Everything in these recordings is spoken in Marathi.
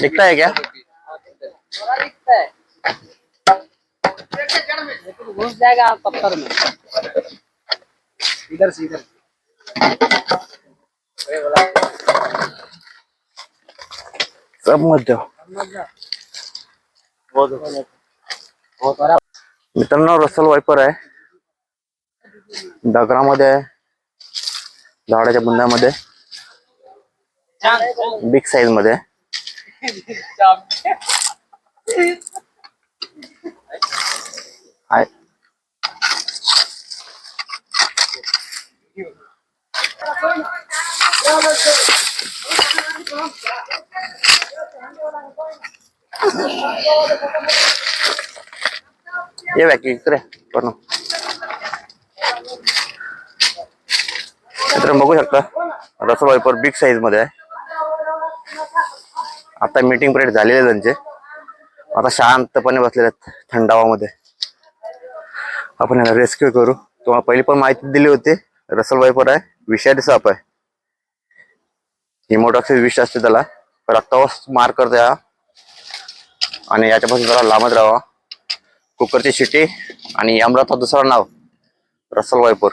दिखता है क्या? घुस जाएगा पत्थर में इधर से इधर सब मत जाओ। मित्रांनो, रसल वायपर आहे. डगरामध्ये आहे. झाडाच्या बुंद्यामध्ये. बिग साईज मध्ये. ये व्याकी इकडे करू मित्रांनो बघू शकता. रसल वायपर बिग साईज मध्ये आहे आता मीटिंग पिरियड झालेले त्यांचे. आता शांतपणे बसलेले आहेत थंडावामध्ये. आपण याला रेस्क्यू करू. तुम्हाला पहिली पण माहिती दिली होती. रसल वायपर आहे. विषारी साप आहे. हिमोटॉक्सिस विष असते त्याला. रक्तावर मार करते हा. आणि याच्यापासून जरा लांबच राहावा. कुकरची शिटी आणि यमराचा दुसरा नाव. रसल वायपूर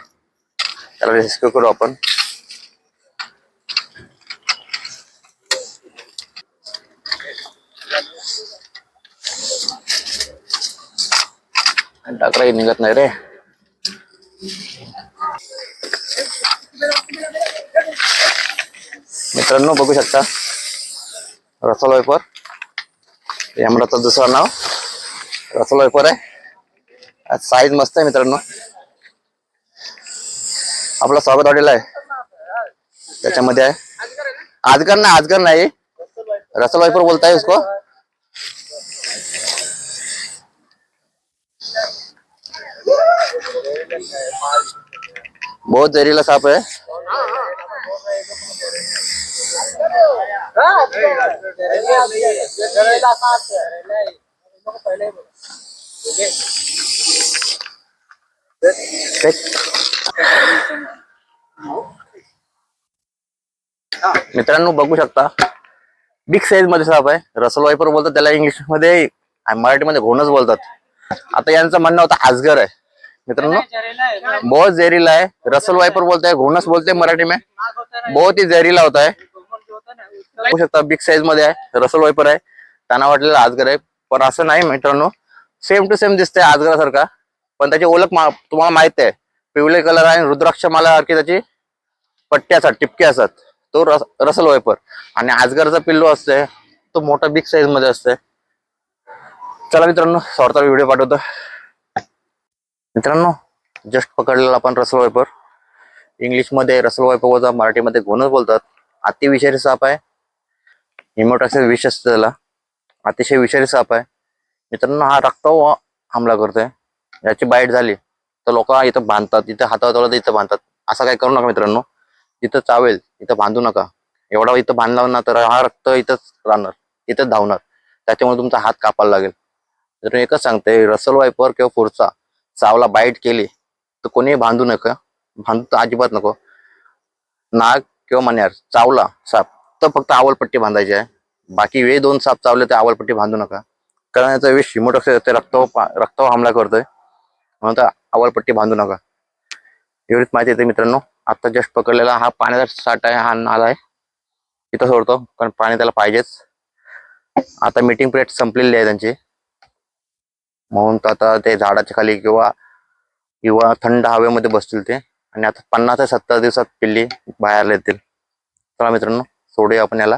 त्याला रेस्क्यू करू आपण. डाकराही निघत नाही रे मित्रांनो बघू शकता रसल वेपर हे दुसरं नाव रसल वेपर आहे साईज मस्त आहे मित्रांनो आपला स्वागत हॉटेल आहे त्याच्यामध्ये आहे आजगर ना आजगर नाही रसल वायपर बोलताय उसको बहुत जहरीला सांप है मित्रांनो बघू शकता. बिग साईजमध्ये साप आहे. रसल वायपर बोलतात त्याला इंग्लिशमध्ये आणि मराठीमध्ये घोणच बोलतात. आता यांचं म्हणणं होतं आजगर आहे. मित्रांनो बहुत जहरीला है रसल वाइपर बोलते हैं घोनस बोलते हैं मराठी में. बहुत ही जहरीला होता है. बघू शकता बिग साईजमध्ये आहे. रसल वाइपर आहे. त्यांना वाटलेलं आजगर आहे. पण असं नाही मित्रांनो. सेम टू सेम दिसतंय आजगरासारखा पण त्याची ओळख मा- तुम्हाला माहीत आहे. पिवळे कलर आणि रुद्राक्ष माला त्याची पट्टे असतात टिपके असतात. तो रस रसल वायपर आणि आजगरचा पिल्लू असतंय. तो मोठा बिग साईजमध्ये असतंय. चला मित्रांनो स्वतः व्हिडिओ पाठवतो. मित्रांनो जस्ट पकडलेला आपण रसल वायपर इंग्लिशमध्ये रसल वायपर बोलतात मराठीमध्ये घोणच बोलतात. अति विषारी साप आहे. हिमोटॉक्सिस विष असतं त्याला अतिशय विषारी साप आहे. मित्रांनो हा रक्तावर हमला करतोय. याची बाईट झाली. तर लोक इथं बांधतात. इथं हातावर तर इथं बांधतात. असं काही करू नका मित्रांनो. इथं चावेल. इथं बांधू नका. एवढा इथं बांधला ना तर हा रक्त इथंच राहणार. इथंच धावणार. त्याच्यामुळे तुमचा हात कापायला लागेल. तर एकच सांगते रसल वायपर किंवा पुरचा चावला बाईट केली तर कोणी बांधू नका. बांधू तर अजिबात नको. नाग किंवा मण्यार चावला साप तर फक्त आवलपट्टी बांधायची आहे. बाकी वे दोन साप चावले तर आवलपट्टी बांधू नका. कारण याचा विष हिमोटॉक्सिस ते रक्तावर रक्तावर हमला करतोय. म्हणून तर आवलपट्टी बांधू नका. एवढीच माहिती येते मित्रांनो. आता जस्ट पकडलेला हा पाण्याचा साठ आहे हा नाला आहे. इथं सोडतो कारण पाणी त्याला पाहिजेच. आता मीटिंग पिरियड संपलेली आहे त्यांची. म्हणून तर आता ते झाडाच्या खाली किंवा किंवा थंड हवेमध्ये बसतील ते. आणि आता पन्नास ते सत्तर दिवसात पिल्ली बाहेर येतील. चला मित्रांनो सोडूया आपण याला.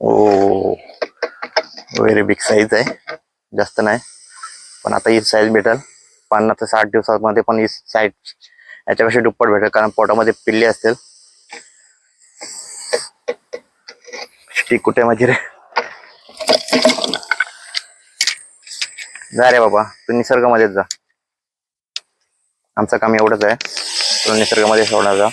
ओ व्हेरी बिग साईज आहे. जास्त नाही. पण आता ही साईज भेटेल. पन्नास ते साठ दिवसामध्ये पण ही साईज याच्यापेक्षा दुप्पट भेटेल. कारण पोटामध्ये पिल्ली असतील. ती कुठे माझी रे? जा रे बाबा तू निसर्गामध्येच जा. आमचं काम एवढंच आहे. तुला निसर्गामध्ये सोडणार जा.